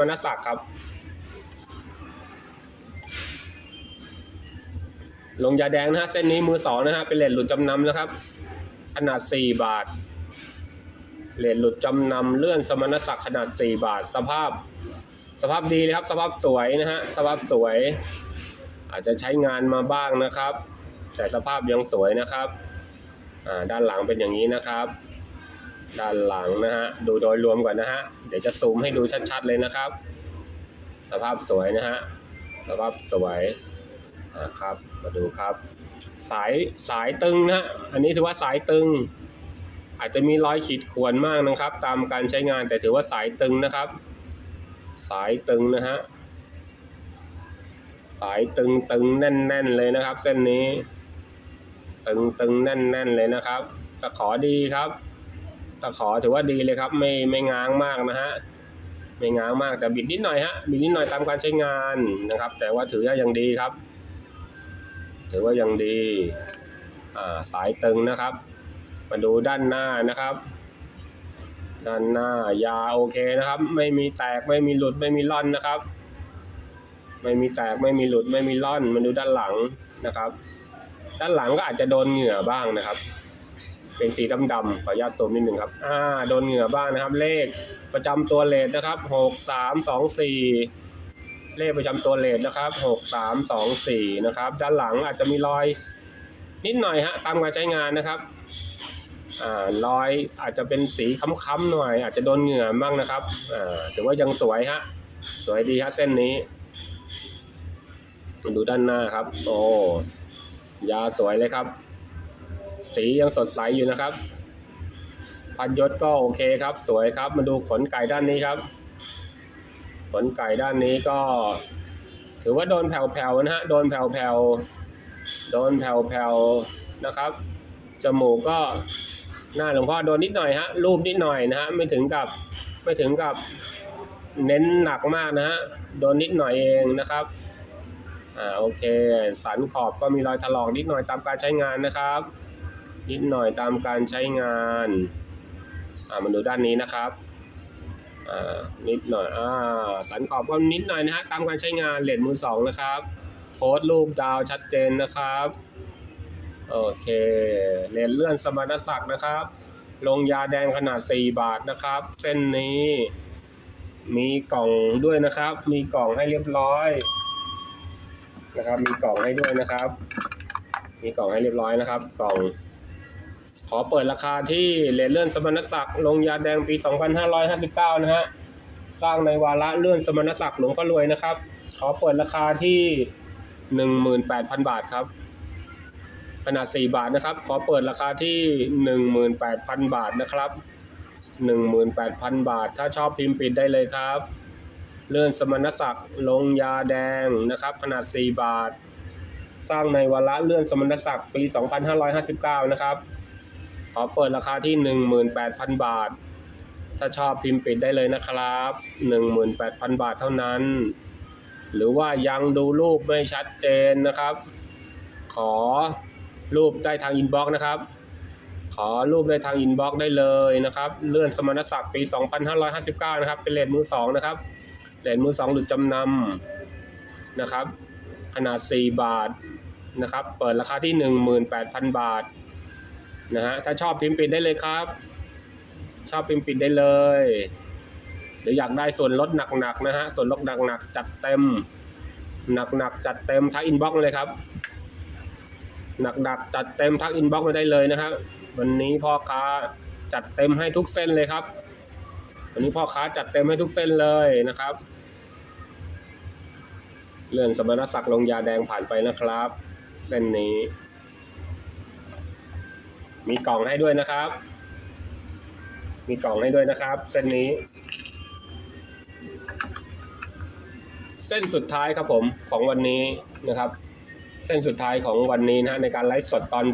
วรรณศักดิ์ครับ ลงยาแดงนะฮะเส้นนี้มือสองนะฮะเป็นเหรียญหลุดจำนำนะครับ ขนาด4บาท เหรียญหลุดจำนำเลื่อนสมณศักดิ์ขนาด4บาท สภาพ สภาพดีเลยครับ สภาพสวยนะฮะสภาพสวย อาจจะใช้งานมาบ้างนะครับ แต่สภาพยังสวยนะครับ อ่าด้านหลังเป็นอย่างนี้นะครับ ด้านหลังนะฮะดูโดยรวมก่อนนะฮะเดี๋ยวจะซูมให้ดูชัด ๆ เลยนะครับ สภาพสวยนะฮะสภาพสวยนะครับมาดูครับ สายสายตึงนะฮะอันนี้ถือว่าสายตึง อาจจะมีรอยขีดข่วนมากนะครับ ตามการใช้งานแต่ถือว่าสายตึงนะครับ สายตึงนะฮะสายตึงตึงแน่น ๆ เลยนะครับ เส้นนี้ ตึงตึงแน่นแน่นๆเลยนะครับตะขอดีครับ ตะขอถือว่าดีเลยครับ ไม่ไม่ง้างมากนะฮะไม่ง้างมากแต่บิดนิดหน่อยฮะบิดนิดหน่อยตามการใช้งานนะครับ แต่ว่าถือว่ายังดีครับ ถือว่ายังดีอ่าสายตึงนะครับ มาดูด้านหน้านะครับ ด้านหน้ายาโอเคนะครับ ไม่มีแตกไม่มีหลุดไม่มีล่อนนะครับ ไม่มีแตกไม่มีหลุดไม่มีล่อนมาดูด้านหลังนะครับ ด้านหลังก็อาจจะโดนเหงื่อบ้างนะครับ เป็นสีดำๆขออนุญาตตูมนิดหนึ่งครับอ่าโดนเหงื่อบ้างนะครับ เลขประจำตัวเลทนะครับหกสามสองสี่เลขประจำตัวเลทนะครับหกสามสองสี่นะครับ ด้านหลังอาจจะมีรอยนิดหน่อยฮะตามการใช้งานนะครับอ่ารอยอาจจะเป็นสีค้ำๆหน่อย อาจจะโดนเหงื่อบ้างนะครับอ่าถือว่ายังสวยฮะสวยดีฮะเส้นนี้ดูด้านหน้าครับ โอ้ยาสวยเลยครับ สียังสดใสอยู่นะครับ พันยศก็โอเคครับ สวยครับ มาดูขนไก่ด้านนี้ครับ ขนไก่ด้านนี้ก็ ถือว่าโดนแผ่วๆนะฮะ โดนแผ่วๆ โดนแผ่วๆนะครับ จมูกก็หน้าหลวงพ่อโดนนิดหน่อยฮะ รูปนิดหน่อยนะฮะ ไม่ถึงกับ ไม่ถึงกับเน้นหนักมากนะฮะ โดนนิดหน่อยเองนะครับอ่าโอเค สันขอบก็มีรอยถลอกนิดหน่อยตามการใช้งานนะครับ นิดหน่อยตามการใช้งานอ่ามาดูด้านนี้นะครับอ่านิดหน่อยอ่าสันขอบก็นิดหน่อยนะฮะตามการใช้งานเลนมือสองนะครับโพสต์รูปดาวชัดเจนนะครับโอเคเลนเลื่อนสมณศักดิ์นะครับ ลงยาแดงขนาด 4 บาทนะครับ เส้นนี้มีกล่องด้วยนะครับ มีกล่องให้เรียบร้อยนะครับ มีกล่องให้ด้วยนะครับ มีกล่องให้เรียบร้อยนะครับ กล่อง ขอเปิดราคาที่เลนเลื่อนสมณศักดิ์ลงยาแดงปี 2559 นะฮะ สร้างในวาระเลื่อนสมณศักดิ์หลวงพ่อรวยนะครับ ขอเปิดราคาที่ 18,000 บาทครับ ขนาด 4 บาทนะครับ ขอเปิดราคาที่ 18,000 บาทนะครับ 18,000 บาท ถ้าชอบพิมพ์ปิดได้เลยครับ เลื่อนสมณศักดิ์ลงยาแดงนะครับ ขนาด 4 บาท สร้างในวาระเลื่อนสมณศักดิ์ปี 2559 นะครับ ขอเปิดราคาที่ 18,000 บาท ถ้าชอบพิมพ์ปิดได้เลยนะครับ 18,000 บาทเท่านั้น หรือว่ายังดูรูปไม่ชัดเจนนะครับ ขอรูปได้ทางอินบ็อกซ์นะครับ ขอรูปได้ทางอินบ็อกซ์ได้เลยนะครับ เลื่อนสมณศักดิ์ปี 2559 นะครับ เป็นเลนมือสองนะครับเหรียญมือสองหลุดจำนำนะครับ ขนาด 4 บาทนะครับ เปิดราคาที่ 18,000 บาท นะฮะถ้าชอบพิมพ์ปิดได้เลยครับ ชอบพิมพ์ปิดได้เลยหรืออยากได้ส่วนลดหนักๆนะฮะส่วนลดหนักๆจัดเต็มหนักๆจัดเต็มทักอินบ็อกซ์เลยครับหนักๆจัดเต็มทักอินบ็อกซ์มาได้เลยนะครับวันนี้พ่อค้าจัดเต็มให้ทุกเส้นเลยครับ วันนี้พ่อค้าจัดเต็มให้ทุกเส้นเลยนะครับ เลื่อนสมณศักดิ์ลงยาแดงผ่านไปนะครับ เส้นนี้ มีกล่องให้ด้วยนะครับ มีกล่องให้ด้วยนะครับ เส้นนี้ เส้นสุดท้ายครับผมของวันนี้นะครับ เส้นสุดท้ายของวันนี้นะในการไลฟ์สดตอน